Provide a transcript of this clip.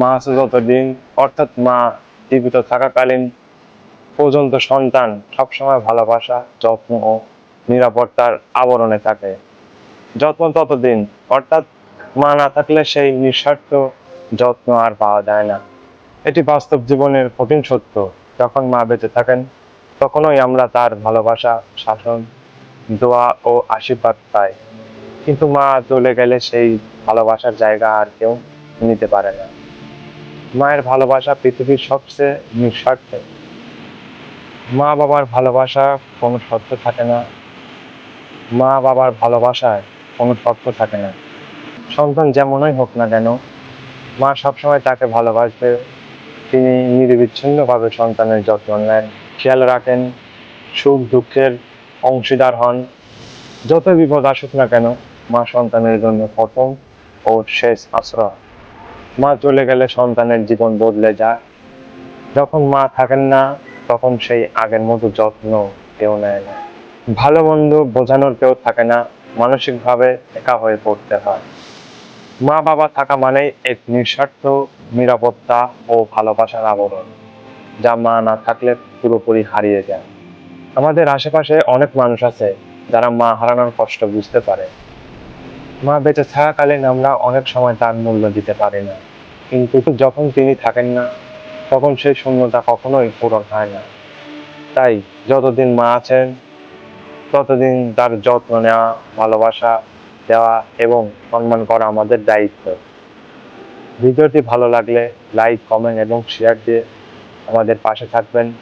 মা আছে যতদিন, অর্থাৎ মা জীবিত থাকাকালীন পর্যন্ত সন্তান সবসময় ভালোবাসা, যত্ন ও নিরাপত্তার আবরণে থাকে। যত্ন ততদিন, অর্থাৎ মা না থাকলে সেই নিঃস্বার্থ যত্ন আর পাওয়া যায় না। এটি বাস্তব জীবনের কঠিন সত্য। যখন মা বেঁচে থাকেন, তখনই আমরা তার ভালোবাসা, শাসন, দোয়া ও আশীর্বাদ পাই। কিন্তু মা চলে গেলে সেই ভালোবাসার জায়গা আর কেউ নিতে পারে না। মায়ের ভালোবাসা পৃথিবীর সবচেয়ে নিঃস্বার্থ। মা বাবার ভালোবাসা কোনো শর্ত থাকে না। মা বাবার ভালোবাসায় কোনো শর্ত থাকে না। সন্তান যেমনই হোক না কেন, মা সবসময় তাকে ভালোবাসবে। তিনি নিরবিচ্ছিন্নভাবে সন্তানের যত্ন নেন, খেয়াল রাখেন, সুখ দুঃখের অংশীদার হন। যত বিপদ আসুক না কেন, মা সন্তানের জন্য প্রথম ও শেষ আশ্রয়। মা চলে গেলে সন্তানের জীবন বদলে যায়। যখন মা থাকেন না, তখন সেই আগের মতো যত্ন কেউ নেয় না। ভালো মন্দ বোঝানোর কেউ থাকে না। মানসিকভাবে একা হয়ে পড়তে হয়। মা বাবা থাকা মানেই এক নিঃস্বার্থ, নিরাপত্তা ও ভালোবাসার আবরণ, যা মা না থাকলে পুরোপুরি হারিয়ে যায়। আমাদের আশেপাশে অনেক মানুষ আছে, যারা মা হারানোর কষ্ট বুঝতে পারে। মা বেঁচে থাকাকালীন আমরা অনেক সময় তার মূল্য দিতে পারি না। কিন্তু যখন তিনি থাকেন না, তখন সেই শূন্যতা কখনোই পূরণ হয় না। তাই যতদিন মা আছেন, ততদিন তার যত্ন নেওয়া, ভালোবাসা দেওয়া এবং সম্মান করা আমাদের দায়িত্ব। ভিডিওটি ভালো লাগলে লাইক, কমেন্ট এবং শেয়ার দিয়ে আমাদের পাশে থাকবেন।